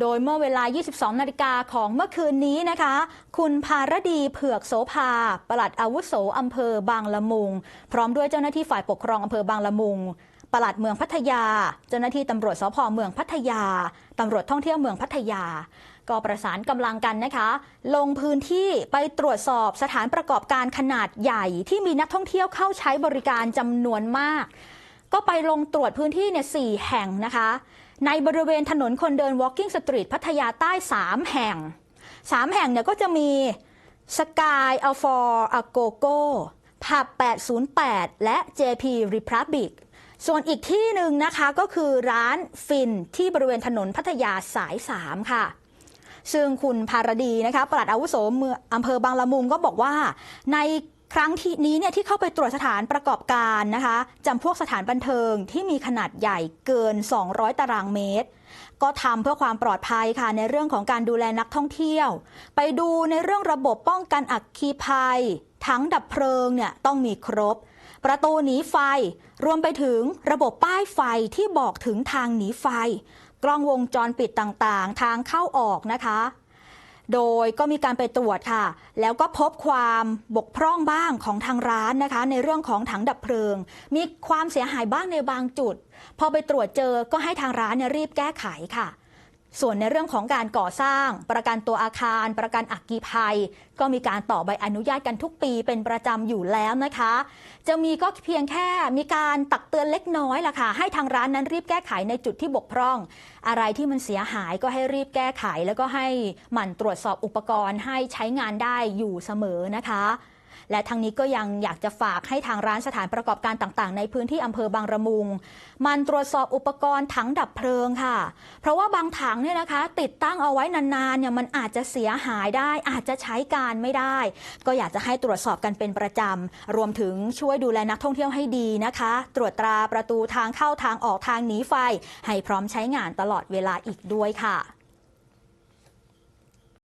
โดยเมื่อเวลา 22 นาฬิกาของเมื่อคืนนี้นะคะ คุณภารดีเผือกโสภา ปลัดอาวุโสอำเภอบางละมุง พร้อมด้วยเจ้าหน้าที่ฝ่ายปกครองอำเภอบางละมุงปลัดเมืองพัทยา เจ้าหน้าที่ตำรวจสพเมืองพัทยา ตำรวจท่องเที่ยวเมืองพัทยา ก็ประสานกำลังกันนะคะ ลงพื้นที่ไปตรวจสอบสถานประกอบการขนาดใหญ่ที่มีนักท่องเที่ยวเข้าใช้บริการจำนวนมาก ก็ไปลงตรวจพื้นที่เนี่ยสี่แห่งนะคะ ในบริเวณถนนคนเดิน Walking Street พัทยาใต้ 3 แห่ง 3 แห่งเนี่ยก็จะมี Sky a f o r a g o g o ผับ 808 และ JP Republic ส่วนอีกที่หนึ่งนะคะก็คือร้านฟินที่บริเวณถนนพัทยาสาย 3 ค่ะ ซึ่งคุณภารดีนะคะปลัดอาวุโสเมืองอำเภอบางละมุงก็บอกว่าใน ครั้งที่นี้เนี่ยที่เข้าไปตรวจสถานประกอบการนะคะจำพวกสถานบันเทิงที่มีขนาดใหญ่เกิน 200 ตารางเมตร ก็ทำเพื่อความปลอดภัยค่ะในเรื่องของการดูแลนักท่องเที่ยว ไปดูในเรื่องระบบป้องกันอัคคีภัย ทั้งดับเพลิงเนี่ยต้องมีครบ ประตูหนีไฟ รวมไปถึงระบบป้ายไฟที่บอกถึงทางหนีไฟ กล้องวงจรปิดต่างๆ ทางเข้าออกนะคะ โดยก็มีการไปตรวจค่ะ แล้วก็พบความบกพร่องบ้างของทางร้านนะคะ ในเรื่องของถังดับเพลิง มีความเสียหายบ้างในบางจุด พอไปตรวจเจอก็ให้ทางร้านเนี่ยรีบแก้ไขค่ะ ส่วนในเรื่องของการก่อสร้าง ประกันตัวอาคาร ประกันอัคคีภัย ก็มีการต่อใบอนุญาตกันทุกปีเป็นประจำอยู่แล้วนะคะ จะมีก็เพียงแค่มีการตักเตือนเล็กน้อยล่ะค่ะ ให้ทางร้านนั้นรีบแก้ไขในจุดที่บกพร่อง อะไรที่มันเสียหายก็ให้รีบแก้ไข แล้วก็ให้หมั่นตรวจสอบอุปกรณ์ให้ใช้งานได้อยู่เสมอนะคะ และทางนี้ก็ยังอยากจะฝากให้ทางร้านสถานประกอบการต่างๆ ในพื้นที่อำเภอบางระมุง มันตรวจสอบอุปกรณ์ถังดับเพลิงค่ะ เพราะว่าบางถังเนี่ยนะคะ ติดตั้งเอาไว้นานๆเนี่ยมันอาจจะเสียหายได้ อาจจะใช้การไม่ได้ ก็อยากจะให้ตรวจสอบกันเป็นประจำรวมถึงช่วยดูแลนักท่องเที่ยวให้ดีนะคะ ตรวจตราประตูทางเข้าทางออกทางหนีไฟ ให้พร้อมใช้งานตลอดเวลาอีกด้วยค่ะ